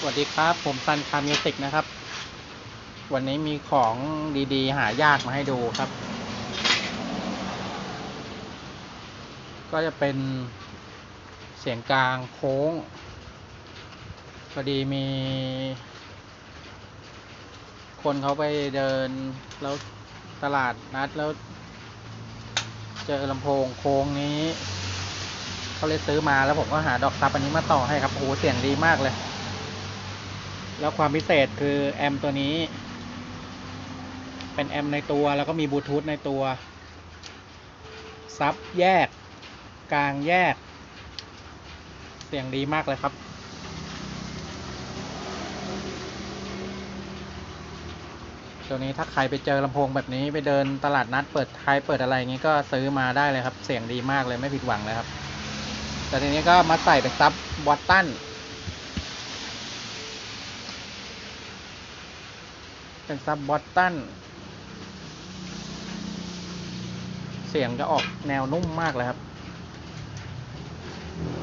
สวัสดีครับ ผมซันคามิวสิกนะครับ วันนี้มีของดีๆ หายากมาให้ดูครับ ก็จะเป็นเสียงกลางโค้งพอดีมี คนเขาไปเดินแล้วตลาดนัดแล้ว เจอลำโพงโค้งนี้ เขาเลยซื้อมาแล้วผมก็หาดอกซับอันนี้มาต่อให้ครับโอ้โหเสียงดีมากเลย แล้วความพิเศษคือแอมตัวนี้ เป็นแอมในตัวแล้วก็มีบลูทูธในตัว ซับแยก กลางแยก เสียงดีมากเลยครับ ตัวนี้ถ้าใครไปเจอลำโพงแบบนี้ไปเดินตลาดนัดเปิดใครเปิดอะไรอย่างงี้ก็ซื้อมาได้เลยครับ เสียงดีมากเลยไม่ผิดหวังเลยครับ แต่ทีนี้ก็มาใส่เป็นซับบอตตัน เป็นซับบอตตันเสียงจะออกแนวนุ่มมากเลยครับ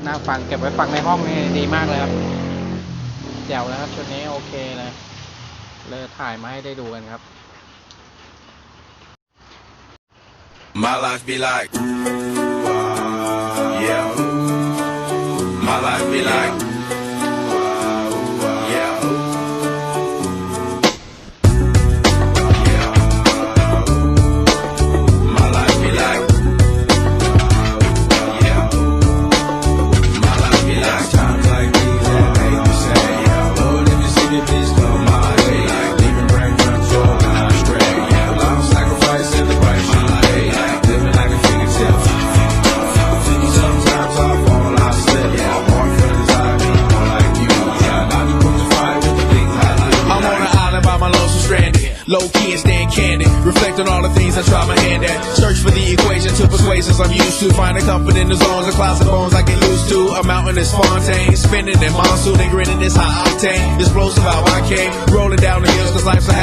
น่าฟังเก็บไว้ฟังในห้องนี่ดีมากเลยครับแจ๋วแล้วครับชุดนี้โอเคเลยเลยถ่ายมาให้ได้ดูกันครับ My life be like, Low key and staying candid. Reflect on all the things I try my hand at. Search for the equation to persuasions I'm used to. Find a comfort in the zones, clouds and bones I get used to. A mountain is Fontaine. Spinning in monsoon and grinning is high octane. Explosive how I came. Rolling down the hills cause life's a